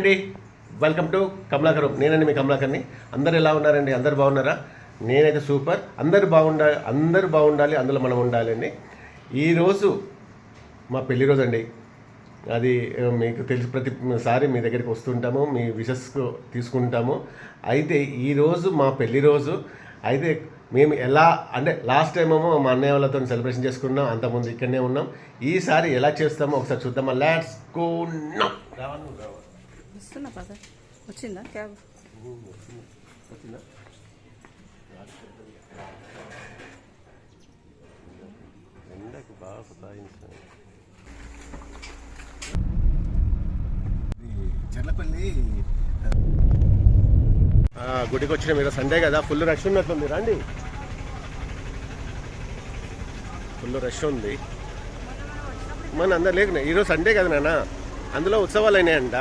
అండి. Welcome to Kamalakaram నేనండి మీ కమలాకర్ని అందరు ఎలా ఉన్నారండి? అందరు బాగున్నారా? నేనైతే సూపర్ అందరు బాగుండాలి అందరూ బాగుండాలి అందులో మనం ఉండాలండి. ఈరోజు మా పెళ్ళి రోజు అండి. అది మీకు తెలిసి ప్రతిసారి మీ దగ్గరికి వస్తుంటాము మీ విషెస్ తీసుకుంటాము. అయితే ఈరోజు మా పెళ్ళి రోజు. అయితే మేము ఎలా అంటే లాస్ట్ టైం ఏమో మా అన్నయ్య వాళ్ళతో సెలబ్రేషన్ చేసుకున్నాం అంతకుముందు ఇక్కడనే ఉన్నాం. ఈసారి ఎలా చేస్తామో ఒకసారి చూద్దామా? లాట్స్ గో నౌ వస్తున్నా పద వచ్చిందా? క్యాబ్? వచ్చిందా? ఎండకు బాగా సతాయించాను చెర్లపల్లి గుడికి వచ్చిన మీరు సండే కదా ఫుల్ రష్ ఉన్నట్లుంది. రండి. ఫుల్ రష్ ఉంది. మన అందరు లేకున్నా ఈరోజు సండే కదా నాన్న. అందులో ఉత్సవాలు అయినాయంట.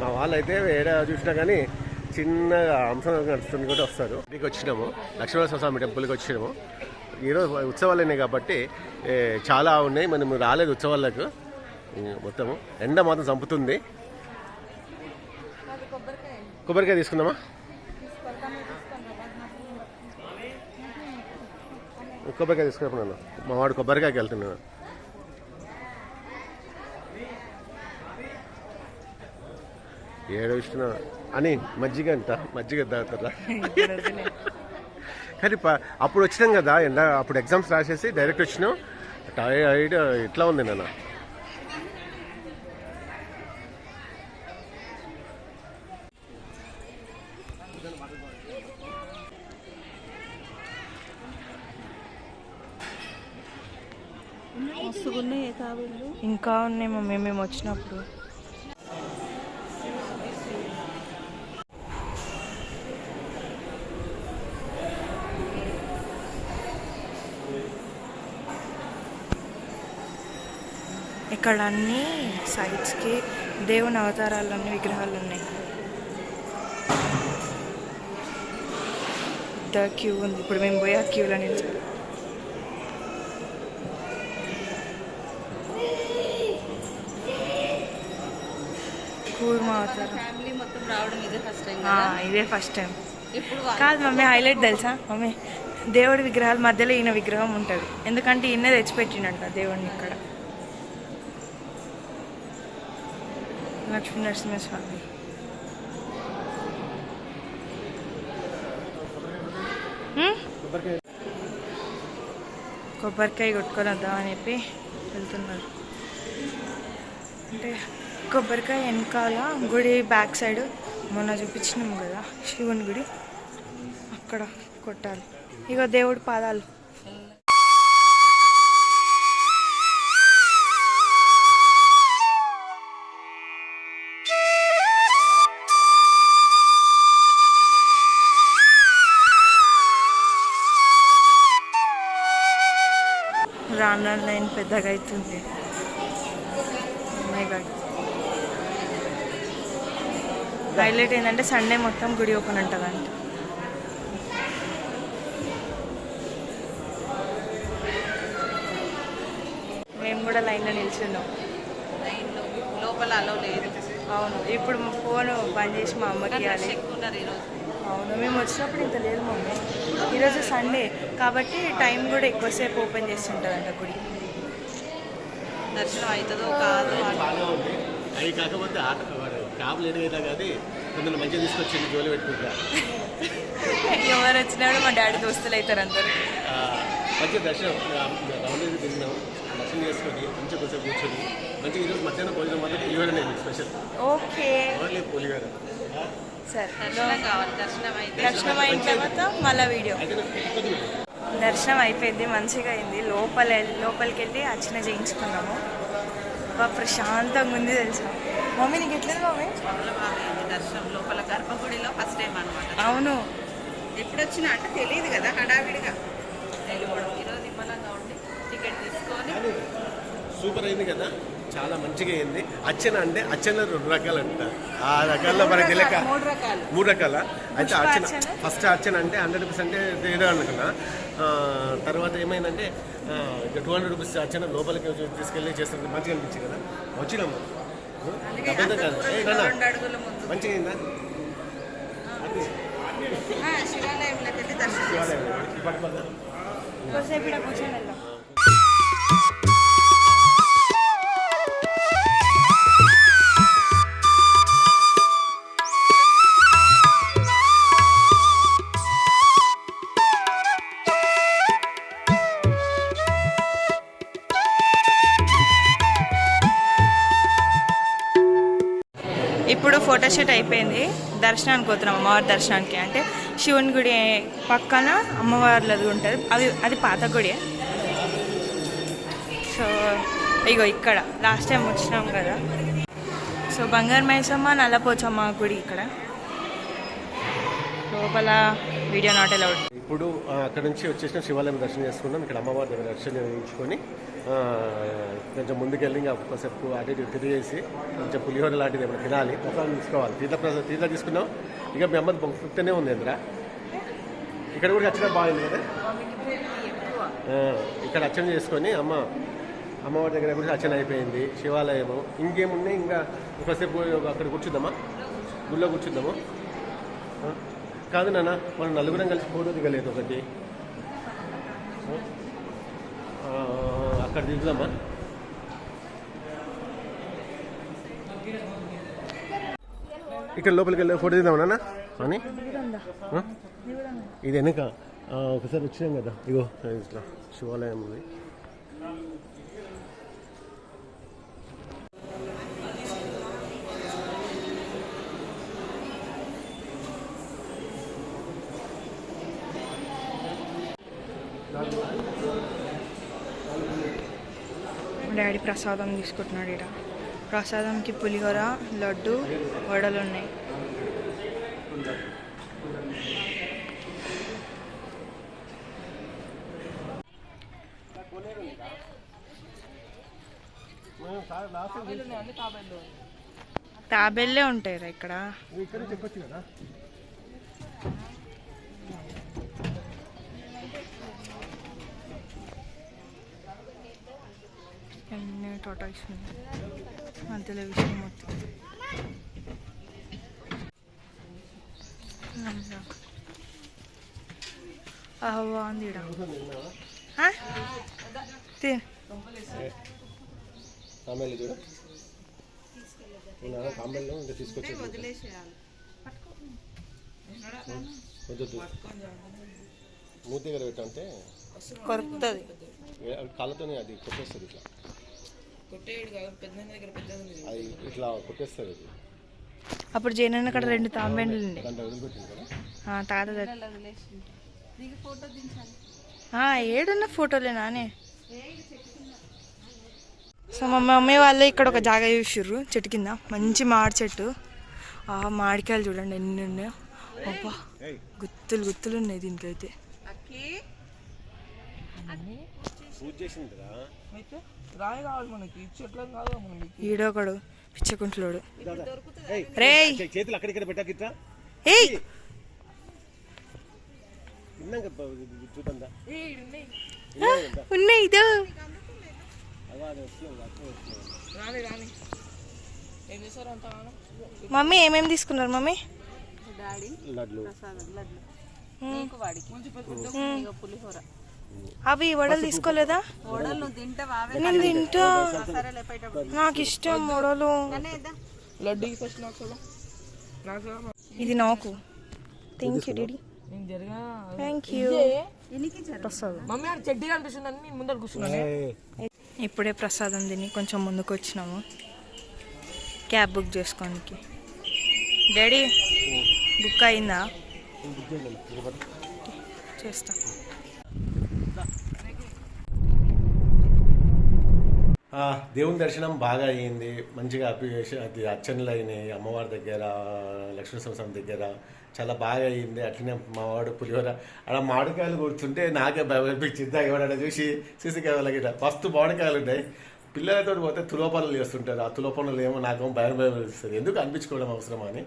మా వాళ్ళైతే వేరే చూసినా కానీ చిన్నగా అంశం నడుస్తుంది కూడా వస్తారు. ఇంటికి వచ్చినాము. లక్ష్మీనరసింహ స్వామి టెంపుల్కి వచ్చినాము. ఈరోజు ఉత్సవాలు అయినాయి కాబట్టి చాలా ఉన్నాయి. మనం రాలేదు ఉత్సవాలకు. మొత్తము ఎండ మాత్రం చంపుతుంది. కొబ్బరికాయ తీసుకుందామా? కొబ్బరికాయ తీసుకున్నాను మా వాడు కొబ్బరికాయకి వెళ్తున్నాను ఏడో ఇస్తున్నా అని మజ్జిగ అంట మజ్జిగ తాగుతారా కానీ ప- అప్పుడు వచ్చినాం కదా ఎండ అప్పుడు ఎగ్జామ్స్ రాసేసి డైరెక్ట్ వచ్చినాం. టైర్డ్ ఇట్లా ఉంది నాన్న? ఇంకా ఉన్నాయి మమ్మీ మేము వచ్చినప్పుడు. ఇక్కడ అన్ని సైడ్స్కి దేవుని అవతారాలు అన్ని విగ్రహాలు ఉన్నాయి పెద్ద క్యూ ఉంది. ఇప్పుడు మేము పోయి ఆ క్యూలో నిల్చో కూర్మ అవతారం. ఫ్యామిలీ మొత్తం రావడం ఇదే ఫస్ట్ టైం ఆ, ఇదే ఫస్ట్ టైం ఇప్పుడు కాదు మమ్మీ హైలైట్ తెలుసా? మమ్మీ దేవుడి విగ్రహాల మధ్యలో ఈయన విగ్రహం ఉంటుంది. ఎందుకంటే ఈయన తెచ్చిపెట్టిండంట దేవుడిని ఇక్కడ. లక్ష్మీ నరసింహస్వామి కొబ్బరికాయ కొట్టుకొని వద్దామని చెప్పి వెళ్తున్నారు అంటే కొబ్బరికాయ వెనకాల గుడి బ్యాక్ సైడ్ మొన్న చూపించినాం కదా శివుని గుడి అక్కడ కొట్టాలి ఇక దేవుడి పాదాలు రాను లైన్ పెద్దగా అవుతుంది. హైలైట్ ఏంటంటే సండే మొత్తం గుడి ఓపెన్ ఉంటుందంట మేము కూడా లైన్లో నిల్చున్నాం. లోపల అలో లేదు. అవును ఇప్పుడు మా ఫోన్ బంద్ చేసి మా అమ్మకి అవును మేము వచ్చినప్పుడు ఇంత లేదు మమ్మీ ఈరోజు సండే కాబట్టి టైం కూడా ఎక్కువసేపు ఓపెన్ చేస్తుంటుందంట గుడి. దర్శనం అవుతుందో కాదు అని. బాగా ఉంది అవి కాకపోతే క్యాబ్ లేట్ అయినా కానీ కొందరు మంచిగా తీసుకొచ్చింది జోలి పెట్టుకుంటా ఎవరు వచ్చినాడు మా డాడీ దోస్తులు అవుతారు అందరు. ఆ, మంచిగా దర్శనం రౌండ్ దర్శనం చేసుకొని మంచిగా కొంచెం కూర్చొని మంచిగా ఈరోజు మధ్యాహ్నం భోజనం మాత్రం పులిహోర నేను స్పెషల్ ఓకే. ఓన్లీ పులిహోర. సరే దర్శనం కావాలి దర్శనం అయితే దర్శనం అయిన తర్వాత మళ్ళీ వీడియో. దర్శనం అయిపోయింది మంచిగా అయింది. లోపల లోపలికి వెళ్ళి అర్చన చేయించుకున్నాము. బాగా ప్రశాంతంగా ఉంది తెలుసా. మమ్మీ నీకు ఎట్లేదు మమ్మీ? చాలా బాగా అయింది దర్శనం లోపల గర్భగుడిలో ఫస్ట్ టైం అనమాట అవును. ఎప్పుడు వచ్చినా అంటే తెలియదు కదా హడావిడిగా. వెళ్ళిపోవడం టికెట్ తీసుకొని సూపర్ అయింది కదా. చాలా మంచిగా అయింది. అచ్చన అంటే అచ్చన రెండు రకాలు అంట ఆ రకాల్లో మనకి తెలియక మూడు రకాలు. మూడు రకాల? అయితే అర్చన అర్చన? ఫస్ట్ అర్చన అంటే హండ్రెడ్ రూపీస్ అంటే ఏదో అనుకున్నా తర్వాత ఏమైందంటే టూ హండ్రెడ్ రూపీస్ అర్చన లోపలికి తీసుకెళ్ళి చేస్తుంది మంచిగా అనిపించింది కదా. వచ్చినాము. మంచిగా అయిందా? అది. ఆ, శివాలయంలోకి వెళ్ళి దర్శనం అయిపోయింది. దర్శనానికి పోతున్నాం అమ్మవారి దర్శనానికి. అంటే శివుని గుడి పక్కన అమ్మవార్లది ఉంటుంది. అది అది పాత గుడి. సో ఇగో ఇక్కడ లాస్ట్ టైం వచ్చినాం కదా. సో బంగారు మైసమ్మ నల్లపోచమ్మ గుడి ఇక్కడ. లోపల వీడియో నాట్ అలౌడ్ ఇప్పుడు అక్కడ నుంచి వచ్చేసిన శివాలయం దర్శనం చేసుకున్నాం. ఇక్కడ అమ్మవారి దగ్గర దర్శనం చేయించుకొని కొంచెం ముందుకెళ్ళి ఇంకా ఒకసేపు అటు ఇటు తిరిగేసి కొంచెం పులిహోర లాంటిది ఏమైనా తినాలి. ప్రసాదం తీసుకోవాలి. తీర్థ ప్రసాదం తీర్థ తీసుకున్నాం. ఇక మీ అమ్మది భక్తినే ఉంది ఇంద్ర. ఇక్కడ కూడా అర్చన బాగుంది కదా? ఇక్కడ అర్చన చేసుకొని అమ్మ అమ్మవారి దగ్గర కూడా అర్చన అయిపోయింది. శివాలయము. ఇంకేమున్నాయి? ఇంకా ఒకసేపు అక్కడ కూర్చుందామా? గుళ్ళో కూర్చుందాము? కాదు నాన్న మనం నలుగురం కలిసి ఫోటో దిగలేదు ఒకటి. అక్కడ దిగుదామా ఇక్కడ లోపలికి వెళ్ళి ఫోటో దిద్దామా నాన్న? అని? ఇది వెనక. ఒకసారి వచ్చినాం కదా. ఇగో ఇట్లా శివాలయం ఉంది డాడీ ప్రసాదం తీసుకుంటున్నాడు ఇక్కడ ప్రసాదంకి పులిహోర లడ్డు వడలు ఉన్నాయి. తాబెల్లే ఉంటాయి ఇక్కడ ఇక్కడ నుంచి ఎక్కొచ్చు కదా అన్ని టోటాయిస్ ఉన్నాయి మధ్యలో విషయం మొత్తం ఆహా, బాగుంది ఈడ. ఆ? తిన్ తాంబేలు చూడు ఇలా తాంబేలు ఇంకా తీసుకొచ్చి వదిలేసేయాలి. వద్దు మూతి దగ్గర పెట్టంటే కొరుకుతుంది. కాళ్ళతోనే అది కొట్టేస్తుంది ఇట్లా. కొట్టేయడు కాదు పెద్ద దగ్గర పెద్ద అది ఇట్లా కొట్టేస్తుంది అది. అప్పుడు జైన్ అక్కడ రెండు తాంబేండ్లు ఉండే. తాత ఏడున్న ఫోటోలే నానే. సో మా మమ్మీ వాళ్ళు ఇక్కడ ఒక జాగా చూసిర్రు చెట్టు కింద. మంచి మామిడి చెట్టు. ఆ మామిడికాయలు చూడండి ఎన్ని ఉన్నాయో. అబ్బా గుత్తులు గుత్తులు ఉన్నాయి దీంట్లో అయితే అక్కి పూజ చేసిందిరా రాయి కావాలి మనకి. చెట్లం కాదు మనకి ఈడొకడు పిచ్చకుంట్లోడు చేతులు ఏయ్. చూద్దా ఉన్నాయి. ఇదో. మమ్మీ ఏమేమి తీసుకున్నారు మమ్మీ? డాడీ లడ్లు. ప్రసాదం లడ్లు. నీకు వాడికి. ఇక పులిహోర. అవి వడలు తీసుకోలేదా? నేను తింటా. నాకు ఇష్టం వడలు. ఇది నాకు. Thank you daddy thank you ఇప్పుడే ప్రసాదం తిని కొంచెం ముందుకు వచ్చినాము. క్యాబ్ బుక్ చేసుకోనికి. డాడీ బుక్ అయిందా? చేస్తా. దేవుని దర్శనం బాగా అయ్యింది. మంచిగా అప్రిషియేషన్ అది అర్చనలు అయినాయి. అమ్మవారి దగ్గర లక్ష్మీ సంవత్సరం దగ్గర చాలా బాగా అయ్యింది. అట్లనే మావాడు పులిహోర. అలా మామిడికాయలు కూర్చుంటే నాకే భయం అనిపించింది. ఎవడన్నా చూసి సీసీ కేవలం గిట్ట ఫస్ట్ మామిడికాయలు ఉంటాయి పిల్లలతో పోతే తులోపనులు చేస్తుంటారు. ఆ తులోపనులు ఏమో నాకు భయం భయం అనిపిస్తుంది. ఎందుకు అనిపించుకోవడం అవసరం అని.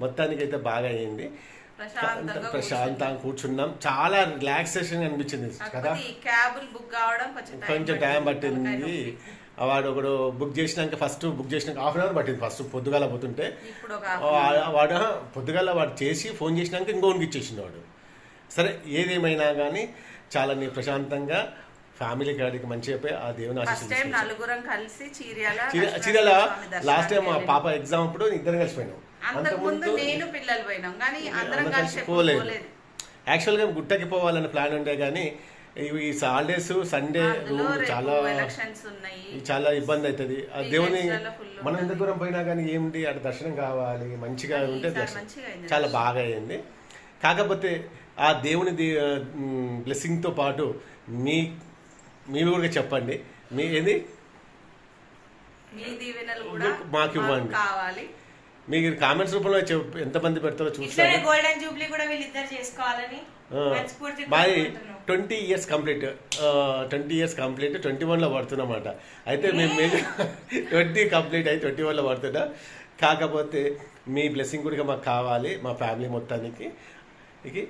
మొత్తానికి అయితే బాగా అయ్యింది. ప్రశాంతంగా కూర్చున్నాం. చాలా రిలాక్సేషన్ అనిపించింది. కదా? కాకపోతే ఈ క్యాబులు బుక్ కావడం కొంచెం టైం పట్టింది. వాడు ఒకడు బుక్ చేసినాక ఫస్ట్ బుక్ చేసినాక హాఫ్ అన్ అవర్ పట్టింది ఫస్ట్. పొద్దుగాల పోతుంటే వాడు పొద్దుగాల వాడు చేసి ఫోన్ చేసినాక ఇంకోనికి ఇచ్చేసిండు వాడు. సరే ఏదేమైనా కానీ చాలా నీ ప్రశాంతంగా ఫ్యామిలీ కాడికి మంచిగా అయిపోయి ఆ దేవుని తీసుకొచ్చావు. నలుగురం కలిసి చీరియాల లాస్ట్ టైం మా. పాప ఎగ్జామ్ అప్పుడు ఇద్దరం కలిసిపోయినాం అంతకు ముందు నేను పిల్లలు పోయినాం కానీ అందరం యాక్చువల్గా గుట్టకి పోవాలని ప్లాన్ ఉండే కానీ ఈ హాలిడేస్ సండే చాలా చాలా ఇబ్బంది అవుతుంది ఆ దేవుని మనం ఎంత. దూరం పోయినా కానీ ఏమిటి అక్కడ దర్శనం కావాలి మంచిగా ఉంటే దర్శనం చాలా. బాగా అయింది కాకపోతే ఆ దేవుని బ్లెస్సింగ్తో పాటు మీ మీరు కూడా చెప్పండి. మీ ఏది? మాకు ఇవ్వండి. కావాలి. మీకు కామెంట్స్ రూపంలో ఎంతమంది పెడతారో చూస్తాను. గోల్డెన్ జూబ్లీ కూడా వీళ్ళిద్దరు చేసుకోవాలని మాది. Twenty years complete. Twenty years complete. Twenty వన్లో పడుతున్నమాట. అయితే మేము మేము ట్వంటీ కంప్లీట్ అయ్యి ట్వంటీ వన్లో పడుతున్నా. కాకపోతే మీ బ్లెస్సింగ్ కూడా మాకు కావాలి మా ఫ్యామిలీ మొత్తానికి. ఓకే.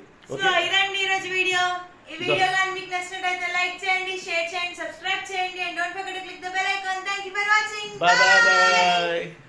ఇదండి ఈరోజు వీడియో. ఈ వీడియో కానీ మీకు నచ్చినట్టయితే లైక్ చేయండి షేర్ చేయండి సబ్స్క్రైబ్ చేయండి and don't forget to click the bell icon thank you for watching bye bye